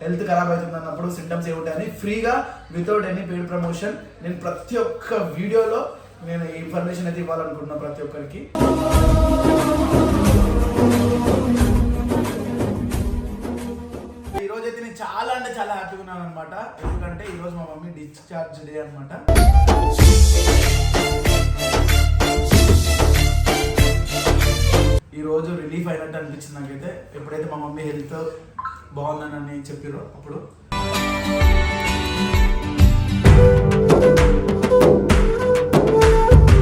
Health ఖరాబ్ అవుతుంది అన్నప్పుడు సిమ్టమ్స్ ఏముంటాయని ఫ్రీగా వితౌట్ ఎనీ పెయిడ్ ప్రమోషన్ నేను ప్రతి ఒక్క వీడియోలో నేను ఈ ఇన్ఫర్మేషన్ అయితే ఇవ్వాలనుకుంటున్నా ప్రతి ఒక్కరికి. ఈ అయితే నేను చాలా అంటే చాలా హ్యాపీగా ఉన్నాను అనమాట ఎందుకంటే ఈరోజు మా మమ్మీ డిశ్చార్జ్ డే అనమాట ఈ రోజు రిలీఫ్ అయినట్టు అనిపించింది నాకైతే. ఎప్పుడైతే మా మమ్మీ హెల్త్ బాగుందని చెప్పారో అప్పుడు.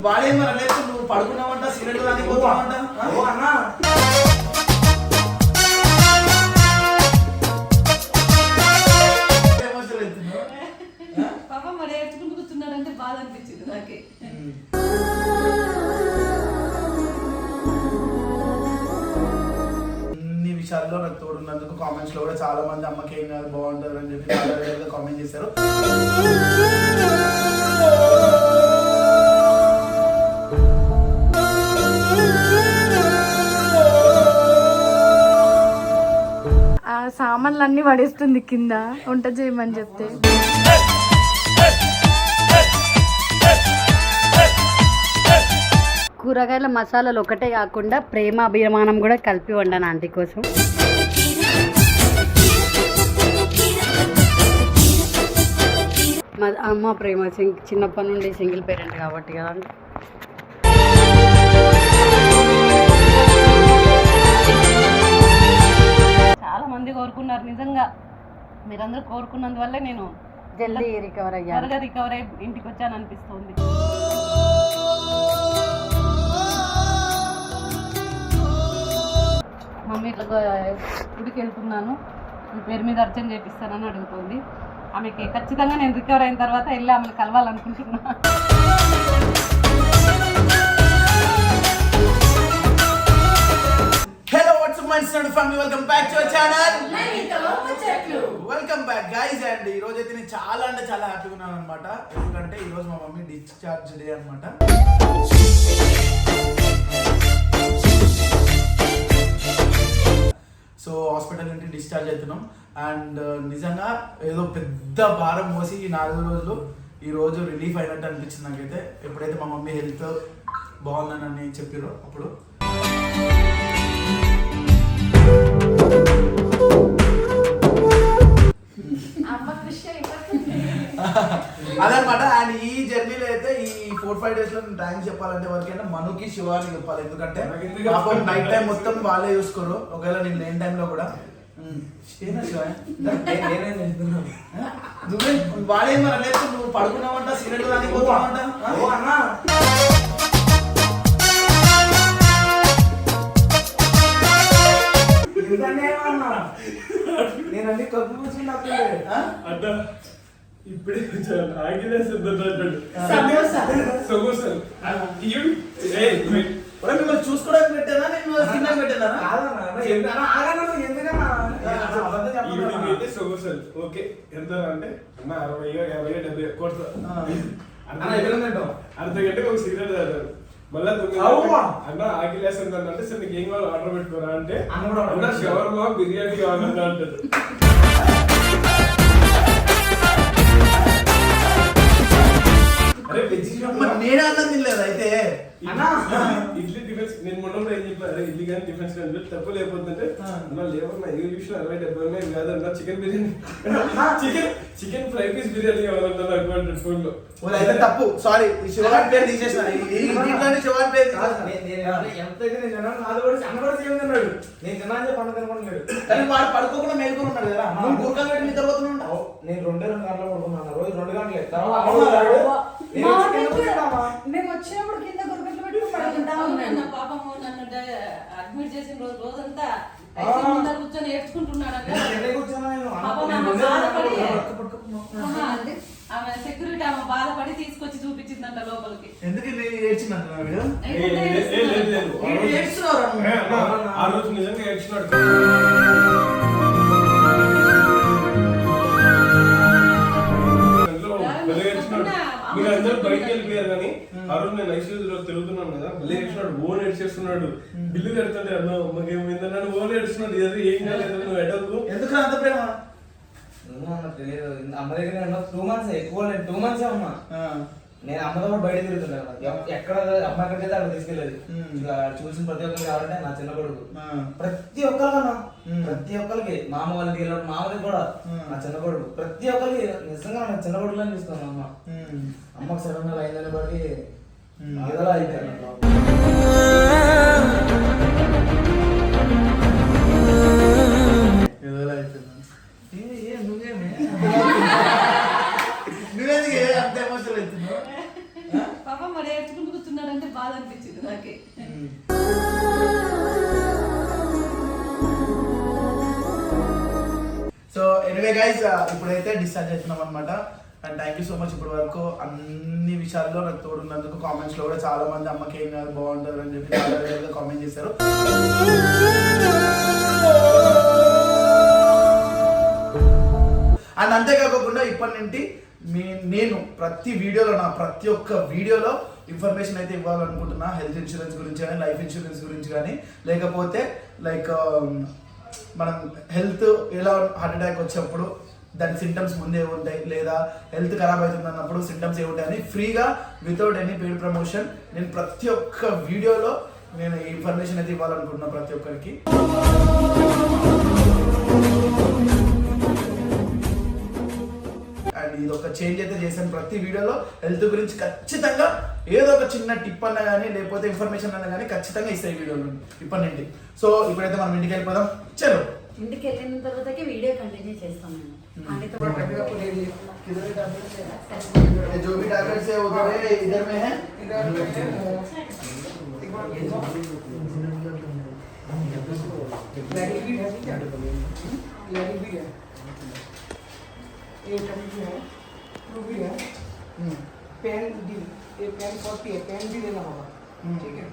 వాడేం మరి లేదు నువ్వు పడుకున్నావంట సిగరెట్ దానికి పోతావంట ఆ? కామెంట్స్లో కూడా చాలా మంది అమ్మకి ఏం కాదు బాగుంటారు అని చెప్పి చాలా కామెంట్ చేశారు. ఆ సామాన్లన్నీ పడేస్తుంది కింద వంట చేయమని చెప్తే. కూరగాయల మసాలాలు ఒకటే కాకుండా ప్రేమ అభిమానం కూడా కలిపి వండాను ఆంటీ కోసం. మా అమ్మ ప్రేమ చిన్నప్పటి నుండి సింగిల్ పేరెంట్ కాబట్టి కదా చాలా మంది కోరుకున్నారు నిజంగా. మీరందరూ కోరుకున్నందువల్లే నేను జల్దీ రికవర్ అయ్యాను. త్వరగా రికవర్ అయ్యి ఇంటికి వచ్చాను అనిపిస్తుంది. మమ్మీ ఇట్లా గుడికి వెళ్తున్నాను. మీ పేరు మీద అర్చన చేపిస్తానని అడుగుతుంది. ఆమెకి ఖచ్చితంగా నేను రికవర్ అయిన తర్వాత వెళ్ళి ఆమెను కలవాలనుకుంటున్నా. Hello what's my son family welcome back to our channel welcome back guys and ఈ రోజు అయితే నేను చాలా అంటే చాలా హ్యాపీగా ఉన్నాను అనమాట ఎందుకంటే ఈ రోజు మా మమ్మీ డిశ్చార్జ్ డే అనమాట సో హాస్పిటల్ నుండి డిశ్చార్జ్ అవుతున్నాం. అండ్ నిజంగా ఏదో పెద్ద భారం మోసి ఈ నాలుగు రోజులు ఈ రోజు రిలీఫ్ అయినట్టు అనిపించింది నాకైతే. ఎప్పుడైతే మా మమ్మీ హెల్త్ బాగుందని చెప్పారో అప్పుడు. అదనమాట. అండ్ ఈ జర్నీలో ఫోర్ ఫైవ్ డేస్లో థ్యాంక్స్ చెప్పాలంటే ఎవరికైనా మనుకి శివ అని చెప్పాలి? ఎందుకంటే నైట్ టైం మొత్తం వాళ్ళే చూసుకోరు. ఒకవేళ నేను లేని టైంలో కూడా. నువ్వే వాడేం మరి లేదు నువ్వు పడుకున్నావంట సిగరెట్ దానికి పోతావంట ఆ? నేను అన్ని. కప్పు? అడ్డ ఇప్పుడే ఆగిలేసింది అన్నట్టు సమోసా. సమోసాలు మిమ్మల్ని చూసుకోవడానికి పెట్టానా? నేను తినడానికి పెట్టానా? ఈవినింగ్ అయితే సమోసాలు ఓకే. ఎంత అంటే అన్న అరవై యాభై డెబ్బై కొడతా అర్ధ గంటకు ఒక సిగరెట్ తాగారు మళ్ళా అన్న ఆగిలేసింది అంటే సరే నీకు ఏం కావాలి ఆర్డర్ పెట్టుకోరా? అంటే అన్న. షవర్మా బిర్యానీ కావాలన్నా అంటాడు. మరి నేనే అన్నం తినలేదు అయితే. ఇడ్లీ డిఫెన్స్ నేను మొన్న ఏం చెప్పాను అరే ఇడ్లీ కానీ డిఫెన్స్ కానీ తప్పు లేకపోతుంటే. అన్న లేవన్నా ఏ విషయం అరవై డెబ్బై ఉన్నాయి కాదన్నా chicken biryani. Chicken chicken fry piece biryani కావాలన్నా నాకు అంటాడు ఫోన్లో అయితే తప్పు. సారీ శివాన్ పేరు తీసేసిన. దీంట్లోనే శివాన్ పేరు ఎంత- ఎంతైతే నేను తిన్నాను నాది కూడా అన్న కూడా సేమ్ తిన్నాడు. నేను తిన్నాను చెప్పి అన్న తినకుండా కానీ వాడు పడుకోకుండా మేలుకొని ఉన్నాడు కదా. నువ్వు గురకాలు పెట్టి నిద్ర పోతున్నావు నేను రెండే రెండు గంటలు పడుకున్నాను. రోజు రెండు గంటలే. తర్వాత మేము వచ్చినప్పుడు కింద గురకట్లు పెట్టుకుని పడుకుంటా ఉన్నాను పాపము నన్ను అడ్మిట్ చేసిన రోజు రోజంతా కూర్చొని నేను ఆమె సెక్యూరిటీ ఆమె బాధపడి తీసుకొచ్చి చూపించిందంట లోపలికి. ఎందుకు ఇది ఏడ్చిందంటున్నా వీడు ఏ, ఏ, ఏ, లేదు, లేదు. వీడు ఏడ్చున్నావురా నువ్వు? ఏ, అన్న, ఆ రోజు నిజంగా ఏడ్చినాడు. నేను ఐసీయూలో తిరుగుతున్నాను కదా భలే ఏడ్చినాడు ఓన్ ఏడ్చేస్తున్నాడు. బిల్లు కడుతుంటే అన్న అమ్మకి ఏమైందన్నాడు ఓన్ ఏడుస్తున్నాడు ఏదో ఏం కాలేదు నువ్వు ఎడకు ఎందుకు అంత ప్రేమ? అమ్మ దగ్గర టూ మంత్స్ ఎక్కువ లేదు టూ మంత్స్ అమ్మ. నేను అమ్మతో కూడా బయట తిరుగుతుంటాను ఎక్- ఎక్కడ అమ్మ ఎక్కడికైతే అక్కడ తీసుకెళ్ళేది. చూసిన ప్రతి ఒక్కరికి కావాలంటే నా చిన్న కొడుకు. ప్రతి ఒక్కరికన్నా. ప్రతి ఒక్కరికి మామ వాళ్ళకి వెళ్ళినప్పుడు మామకి కూడా. నా చిన్న కొడుకు. ప్రతి ఒక్కరికి నిజంగా నా చిన్న కొడుకులని చూస్తాను అమ్మ. అమ్మకు సడన్గా అయిందని బట్టి పాప మరి ఏడ్చుకుంటూ కూర్చున్నాడంటే బాధ అనిపించింది నాకే. సో ఎనివే గైస్ ఇప్పుడైతే డిశ్చార్జ్ అవుతున్నాం అనమాట and thank you so much ఇప్పటి వరకు అన్ని విషయాల్లో నాకు తోడున్నందుకు కామెంట్స్లో కూడా చాలా మంది అమ్మకి ఏం కాదు బాగుంటుంది అని చెప్పి చాలా కామెంట్ చేశారు. అండ్ అంతేకాకుండా ఇప్పటి నుండి మీ నేను ప్రతి వీడియోలో నా ప్రతి ఒక్క వీడియోలో ఇన్ఫర్మేషన్ అయితే ఇవ్వాలనుకుంటున్నా. హెల్త్ ఇన్సూరెన్స్ గురించి కానీ లైఫ్ ఇన్సూరెన్స్ గురించి కానీ. లేకపోతే లైక్ um, మనం హెల్త్ ఎలా హార్ట్ అటాక్ వచ్చినప్పుడు దాని సింటమ్స్ ముందే ఉంటాయి. లేదా హెల్త్ ఖరాబ్ అవుతుంది అన్నప్పుడు సింటమ్స్ ఏముంటాయి అని ఫ్రీగా వితౌట్ ఎనీ పెయిడ్ ప్రమోషన్ నేను ప్రతి ఒక్క వీడియోలో నేను ఈ ఇన్ఫర్మేషన్ అయితే ఇవ్వాలనుకుంటున్నా ప్రతి ఒక్కరికి. అండ్ ఇది ఒక చేంజ్ అయితే చేశాను ప్రతి వీడియోలో. హెల్త్ గురించి ఖచ్చితంగా ఏదో ఒక చిన్న టిప్ అన్నా కానీ లేకపోతే ఇన్ఫర్మేషన్ అన్నా కానీ ఖచ్చితంగా ఇస్తాయి వీడియోలు. ఇప్పటి నుండి. సో ఇప్పుడైతే మనం ఇంటికి వెళ్ళిపోదాం. చలో. ఇంటికి వెళ్ళిన తర్వాతకి వీడియో కంటిన్యూ చేస్తాం जो भी टैबलेट्स है उधर है इधर में है? पेन डी ये पेन कॉपी है। पेन भी देना होगा ठीक है।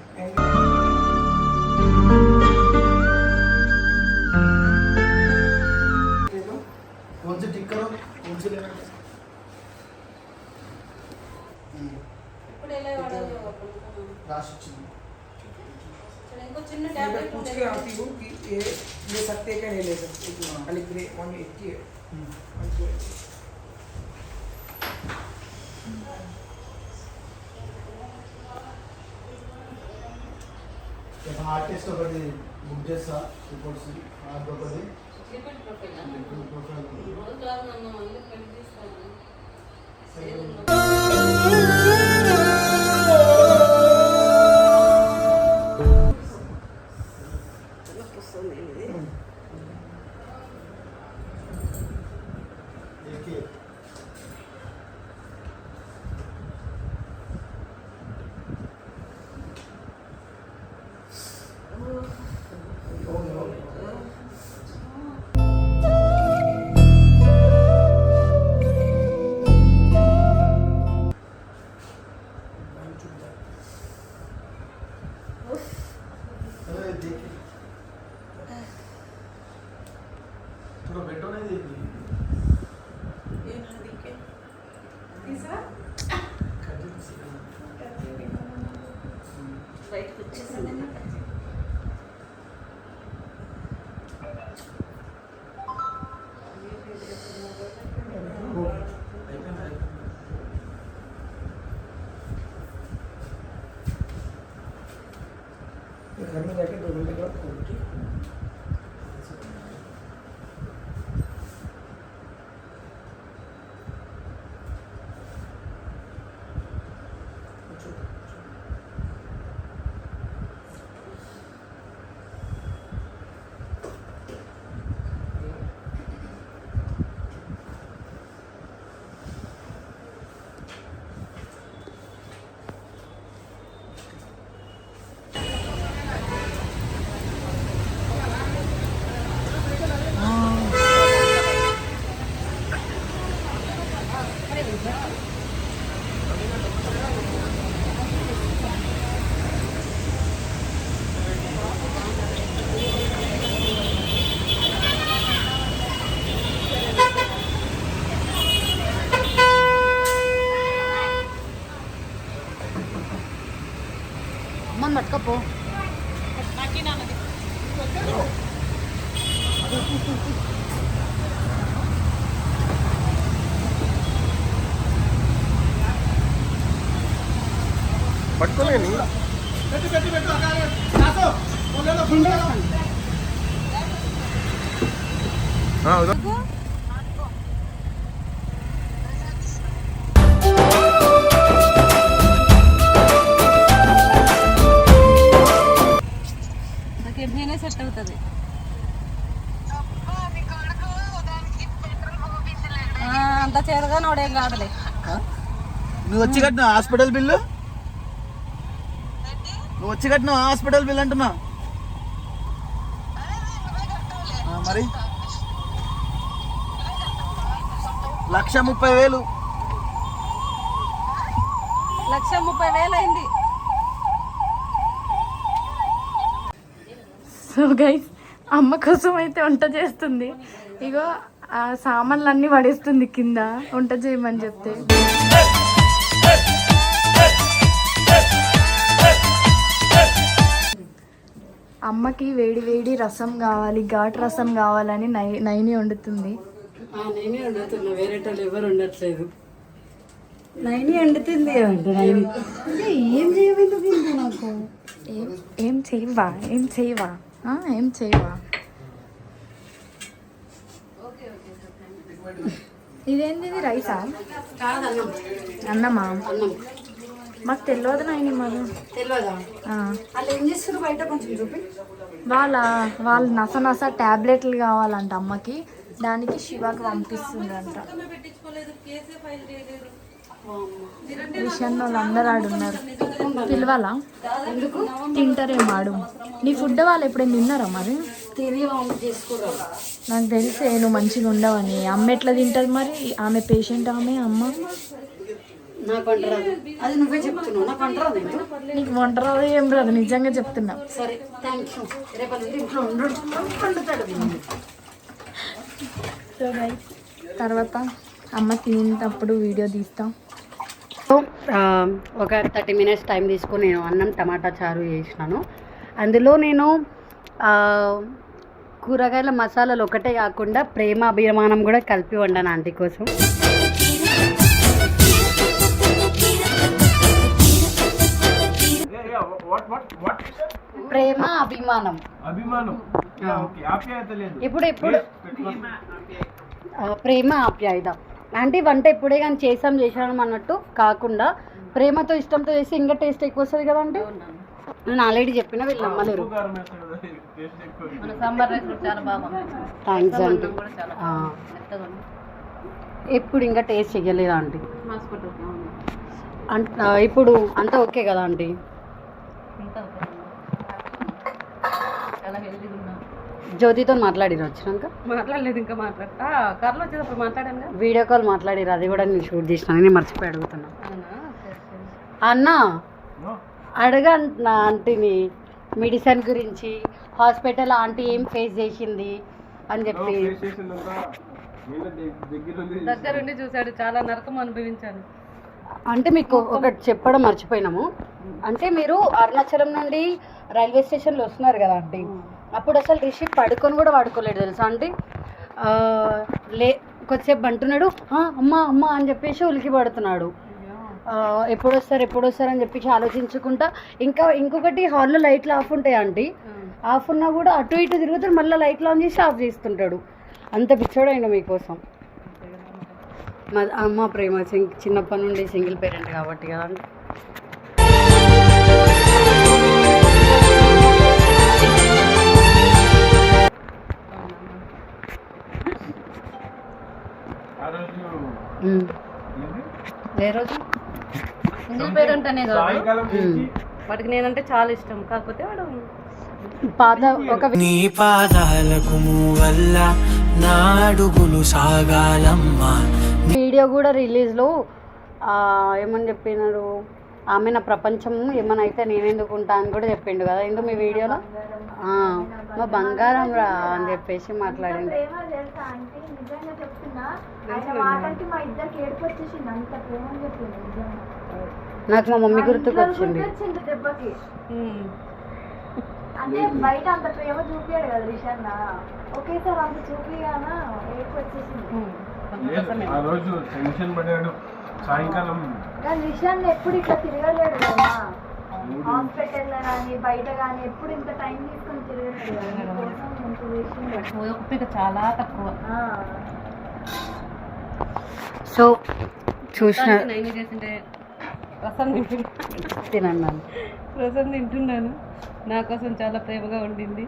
करो कौन से लेना ఇప్పుడు ఎలా వాడాలో అప్పుడు लास्ट चिन्ह సరే, ఇంకో చిన్న मैं టాబ్లెట్ पूछ के आती हूँ कि ये ले सकते हैं क्या नहीं ले सकते खाली ग्रे वन एट्टी है one two eighty heart test ఒకటి బుక్ చేస్తా రిపోర్ట్స్ హార్ట్ ఒకటి లిపిడ్ ప్రొఫైల్ రోజు రాదు నన్ను మళ్ళీ పెళ్ళి తీస్తాను పట్టుకోలేని పెట్టు పెట్టు పెట్టు రాసు కాదులే నువ్వు వచ్చి కట్టిన హాస్పిటల్ బిల్లు? నువ్వు వచ్చి కట్టిన హాస్పిటల్ బిల్ అంటున్నా. మరి? లక్ష ముప్పై వేలు. లక్ష ముప్పై వేలు అయింది. సో గైస్ అమ్మ కోసం అయితే వంట చేస్తుంది. ఇగో ఆ సామాన్లు అన్నీ పడేస్తుంది కింద. వంట చేయమని చెప్తే. అమ్మకి వేడి వేడి రసం కావాలి ఘాట్ రసం కావాలని నై నైని వండుతుంది. నేనే వండుతున్నా వేరే వాళ్ళు ఎవరు ఉండట్లేదు నైని వండుతుంది ఏం చేయలేదు ఇంకా నాకు? ఏం ఏం చేయవా? ఏం చేయవా? ఆ, ఏం చేయవా? ఇదేంది ఇది రైసా? అన్నమా? అన్నం మాకు తెలియదు నాయని తెలియదా ఆ. వాళ్ళు ఏం చేస్తారు బయట? కొంచెం చూపి. వాళ్ళ వాళ్ళు నస నస టాబ్లెట్లు కావాలంట అమ్మకి. దానికి శివకి పంపిస్తుందంట. విషయం వాళ్ళందరూ ఆడున్నారు పిలవాలా? ఎందుకు? తింటారేమో ఆడు. నీ ఫుడ్ వాళ్ళు ఎప్పుడైనా తిన్నారా మరి? నాకు తెలిసే నువ్వు మంచిగా ఉండవని. అమ్మ ఎట్లా తింటుంది మరి? ఆమె పేషెంట్ ఆమె అమ్మ? నాకు వంట రాదు అది నువ్వే చెప్తున్నావు. నాకు వంట రాదు ఏంటి? నీకు వంట రాదు ఏం రాదు. నిజంగా చెప్తున్నా. సరే థ్యాంక్ యూ రేపటి నుండి ఇంట్లో ఉండడు వండుతాడు వీళ్ళు. సో గైస్ తర్వాత అమ్మ తినేటప్పుడు వీడియో తీస్తాం. సో ఒక థర్టీ మినిట్స్ టైం తీసుకొని నేను అన్నం టమాటా చారు చేసినాను. అందులో నేను కూరగాయల మసాలాలు ఒకటే కాకుండా ప్రేమ అభిమానం కూడా కలిపి వండాను ఆంటీ కోసం. వాట్ వాట్ వాట్ ప్రేమ అభిమానం అభిమానం ఇప్పుడు ఎప్పుడు? ఆ, ప్రేమ ఆప్యాయత. అంటే వంట ఎప్పుడే కానీ చేసాం చేసాం అన్నట్టు కాకుండా ప్రేమతో ఇష్టంతో చేసి ఇంకా టేస్ట్ ఎక్కువ వస్తుంది కదా అంటే నేను ఆల్రెడీ చెప్పిన వీళ్ళు నమ్మలేరు. థ్యాంక్స్ ఉంది. ఎప్పుడు ఇంకా టేస్ట్ చేయలేదా ఆంటీ హాస్పిటల్ అంట ఆ, ఇప్పుడు అంతా ఓకే కదా ఉన్నా. జ్యోతితో మాట్లాడిరు వచ్చినాక? మాట్లాడలేదు ఇంకా మాట్లాడతా కార్లో వచ్చేటప్పుడు మాట్లాడాను కదా. వీడియో కాల్ మాట్లాడిరు అది కూడా నేను షూట్ చేసినా నేను మర్చిపోయి అడుగుతున్నా. అన్న అడగ నా ఆంటీని మెడిసిన్ గురించి హాస్పిటల్ ఆంటీ ఏం ఫేస్ చేసింది అని చెప్పి. దగ్గరుండి చూశాడు. చాలా నరకం అనుభవించాను అంటే మీకు ఒకటి చెప్పడం మర్చిపోయినాము. అంటే మీరు అరుణాచలం నుండి రైల్వే స్టేషన్లో వస్తున్నారు కదా ఆంటీ. అప్పుడు అసలు రిషి పడుకొని కూడా పడుకోలేడు తెలుసా ఆంటీ? ఆ, లే కొద్దిసేపు అంటున్నాడు "ఆ, అమ్మా అమ్మ అని చెప్పేసి ఉలికి పడుతున్నాడు. ఆ, ఎప్పుడు వస్తారు ఎప్పుడు వస్తారు అని చెప్పేసి ఆలోచించుకుంటా. ఇంకా ఇంకొకటి హాల్లో లైట్లు ఆఫ్ ఉంటాయి ఆంటీ. ఆఫ్ ఉన్నా కూడా అటు ఇటు తిరుగుతాడు మళ్ళీ లైట్లు ఆన్ చేసి ఆఫ్ చేస్తుంటాడు. అంత పిచ్చోడైన మీకోసం. మా అమ్మ ప్రేమ సింగ్ చిన్నప్పటి నుండి సింగిల్ పేరెంట్ కాబట్టి కదా? ఏ రోజు? సింగిల్ పేరెంట్ అనే కాదు. వాడికి నేనంటే చాలా ఇష్టం కాకపోతే వాడు పాత ఒక నీ పాదాలకు వల్ల నా అడుగులు సాగాలమ్మా వీడియో కూడా రిలీజ్లో ఏమని చెప్పినారు? ఆమె నా ప్రపంచం ఏమైనా అయితే నేనెందుకు ఉంటా అని కూడా చెప్పిండు కదా. ఎందుకు మీ వీడియోలో? ఆ, మా బంగారం రా అని చెప్పేసి మాట్లాడింది నాకు మా మమ్మీ గుర్తుకొచ్చింది. వచ్చింది. అంటే బయట అంత ప్రేమ చూపించాడు కదా రిషన్న. ఒకేసారి అంత చూపిగానా ఏడుపు వచ్చేసింది. ఆ రోజు టెన్షన్ పడ్డాడు. సాయంకాలం కానీ రిషాన్ ఎప్పుడు ఇట్లా తిరగలేడు కదా. హాస్పిటల్ కానీ బయట కానీ ఎప్పుడు ఇంత టైం తీసుకొని కదా. ఓపిక చాలా తక్కువ. ఆ. సో చూసిన రసం తింటున్నా. తినన్నాను. రసం తింటున్నాను. నా కోసం చాలా ప్రేమగా ఉండింది.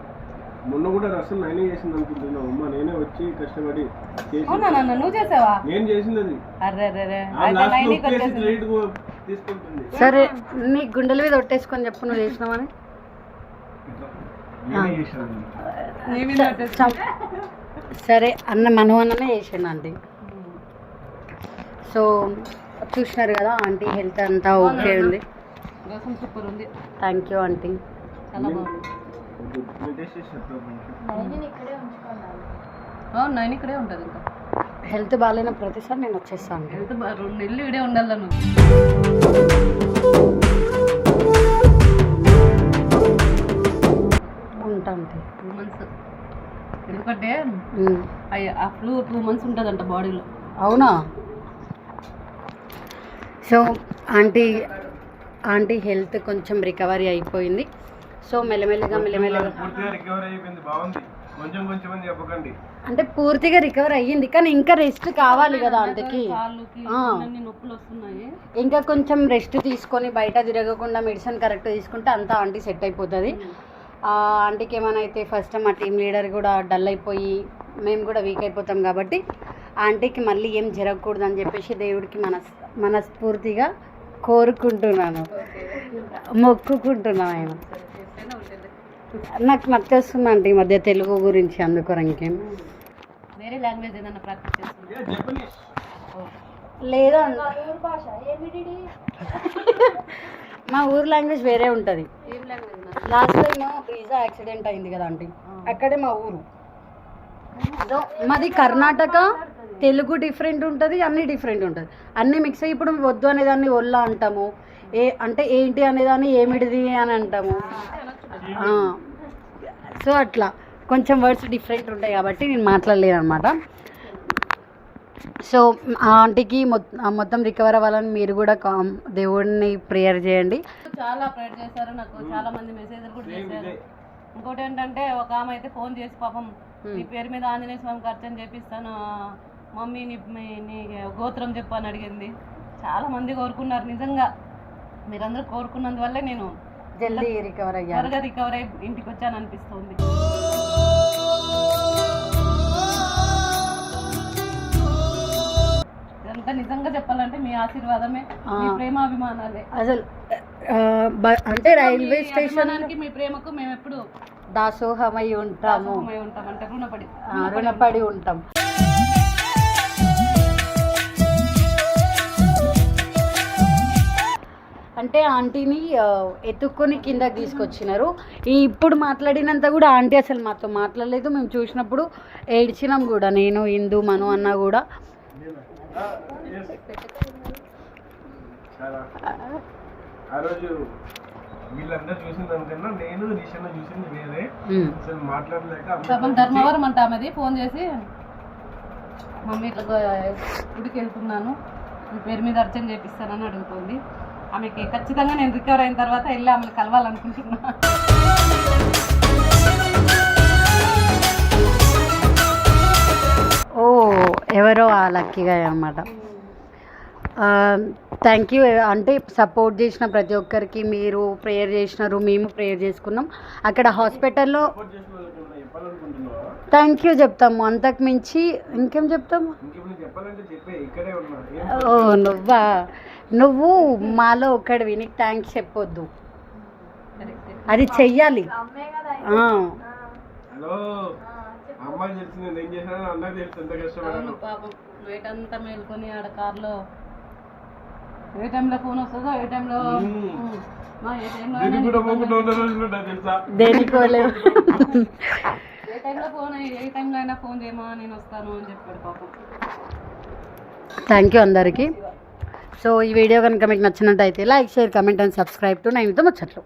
మొన్న కూడా రసం నేనే చేసింది అనుకుంటున్నావు అమ్మ నేనే వచ్చి కష్టపడి చేసి అవునా నాన్న నువ్వు చేసావా? నేను చేసింది తీసుకుంటుంది. సరే నీ గుండెల మీద ఒట్టేసుకొని చెప్పు నువ్వు చేసినావని చేసాను సరే అన్న మను అన్ననే చేసిండు ఆంటీ. సో చూసినారు కదా ఆంటీ హెల్త్ అంతా ఓకే ఉంది. రసం సూపర్ ఉంది. Thank you aunty. నేను ఇక్కడే ఉంచుకోవాలి అవును నైన్ ఇక్కడే ఉంటుంది ఇంకా. హెల్త్ బాగాలేన ప్రతిసారి నేను వచ్చేస్తాను బా- రెండు నెలలు ఇడే ఉండాలి నువ్వు. ఉంటాను టూ మంత్స్ ఎందుకంటే ఆ ఫ్లూ టూ మంత్స్ ఉంటుందంట బాడీలో అవునా? సో ఆంటీ ఆంటీ హెల్త్ కొంచెం రికవరీ అయిపోయింది. సో మెల్లమెల్లగా మెల్లమెల్లగా. పూర్తిగా రికవర్ అయిపోయింది బాగుంది. కొంచెం కొంచెం అని చెప్పకండి. అంటే పూర్తిగా రికవర్ అయ్యింది కానీ ఇంకా రెస్ట్ కావాలి కదా వస్తున్నాయి. ఇంకా కొంచెం రెస్ట్ తీసుకొని బయట తిరగకుండా మెడిసిన్ కరెక్ట్ తీసుకుంటే అంతా ఆంటీ సెట్ అయిపోతుంది. ఆ ఆంటీకి ఏమైనా అయితే ఫస్ట్ మా టీం లీడర్ కూడా డల్ అయిపోయి మేము కూడా వీక్ అయిపోతాం కాబట్టి ఆంటీకి మళ్ళీ ఏం జరగకూడదు అని చెప్పేసి దేవుడికి మనస్ మనస్ఫూర్తిగా కోరుకుంటున్నాను. మొక్కుకుంటున్నాను ఆయన. నాకు నచ్చేస్తుంది ఈ మధ్య తెలుగు గురించి అందుకు ఇంకేం వేరే లాంగ్వేజ్ ఏదైనా ప్రాక్టీస్ చేస్తున్నా లేదా ఊరు భాష? ఏమిటి మా ఊరు లాంగ్వేజ్ వేరే ఉంటుంది. లాస్ట్ టైం పిజ్జా యాక్సిడెంట్ అయింది కదా ఆంటీ అక్కడే మా ఊరు. మాది కర్ణాటక తెలుగు డిఫరెంట్ ఉంటుంది అన్నీ డిఫరెంట్ ఉంటుంది. అన్నీ మిక్స్ అయ్యి ఇప్పుడు వద్దు అనేదాన్ని ఒళ్ళ అంటాము. ఏ అంటే ఏంటి అనేదాన్ని ఏమిటిది అని అంటాము. ఆ. సో అట్లా. కొంచెం వర్డ్స్ డిఫరెంట్ ఉంటాయి కాబట్టి నేను మాట్లాడలేను అనమాట సో ఆ ఆంటీకి మొత్తం మొత్తం రికవర్ అవ్వాలని మీరు కూడా కా- దేవుడిని ప్రేయర్ చేయండి. చాలా ప్రేర్ చేశారు నాకు. చాలా మంది మెసేజ్లు కూడా చేశారు. ఇంకోటి ఏంటంటే ఒక ఆమె అయితే ఫోన్ చేసి పాపం నీ పేరు మీద ఆంజనేయ స్వామికి అర్చన చేపిస్తాను మమ్మీ నీ గోత్రం చెప్పు అని అడిగింది. చాలా మంది కోరుకున్నారు నిజంగా. మీరందరూ కోరుకున్నందువల్లే నేను జల్దీ రికవర్ అయ్యాను. త్వరగా రికవర్ అయి ఇంటికి వచ్చాను అనిపిస్తుంది. ఇదంతా నిజంగా చెప్పాలంటే మీ ఆశీర్వాదమే మీ ప్రేమాభిమానాలే అసలు అంటే రైల్వే మీ స్టేషన్ అభిమానానికి మీ ప్రేమకు మేము ఎప్పుడు దాసోహమై ఉంటాము. ఉంటాం అంటే రుణపడి రుణపడి ఉంటాం. అంటే ఆంటీని ఎత్తుక్కొని కిందకి తీసుకొచ్చినారు. ఈ ఇప్పుడు మాట్లాడినంత కూడా ఆంటీ అసలు మాతో మాట్లాడలేదు. మేము చూసినప్పుడు ఏడ్చినాం కూడా. నేను ఇందు మను అన్న కూడా. చాలా ఆ రోజు వీళ్ళందరూ చూసిన దానికన్నా నేను నిషన్న చూసింది వేరే. ఉమ్. అసలు మాట్లాడలేక పాపం ధర్మవరం అంట ఆమెది. ఫోన్ చేసి మమ్మీ ఇట్లా గుడికి వెళ్తున్నాను. మీ పేరు మీద అర్చన చేపిస్తానని అడుగుతుంది. ఆమెకి ఖచ్చితంగా నేను రికవర్ అయిన తర్వాత వెళ్ళి ఆమెను కలవాలనుకుంటున్నా. ఓ ఎవరో ఆ లక్కీగా అనమాట థ్యాంక్ యూ అంటే సపోర్ట్ చేసిన ప్రతి ఒక్కరికి మీరు ప్రేయర్ చేసినారు మేము ప్రేయర్ చేసుకున్నాం. అక్కడ హాస్పిటల్లో థ్యాంక్ యూ చెప్తాము. అంతకు మించి ఇంకేం చెప్తాము? ఓ నువ్వా? నువ్వు మాలో ఒక్కడివి నీకు థ్యాంక్స్ చెప్పొద్దు. అది చెయ్యాలి. అమ్మే కదా ఆ, హలో. అమ్మాయి తెలిసి నేను ఏం మేల్కొని ఆడ కార్లో టైంలో ఫోన్ వస్తుందో ఏ టైంలో ఏ టైంలో దీనికి టైంలో ఫోన్ ఏ టైంలో అయినా ఫోన్ చేయమా నేను వస్తాను అని చెప్పాడు పాపం. థ్యాంక్ యూ అందరికీ. సో ఈ వీడియో కనుక మీకు నచ్చినట్టయితే like share comment and subscribe to నైన్తో ముచ్చట్లు.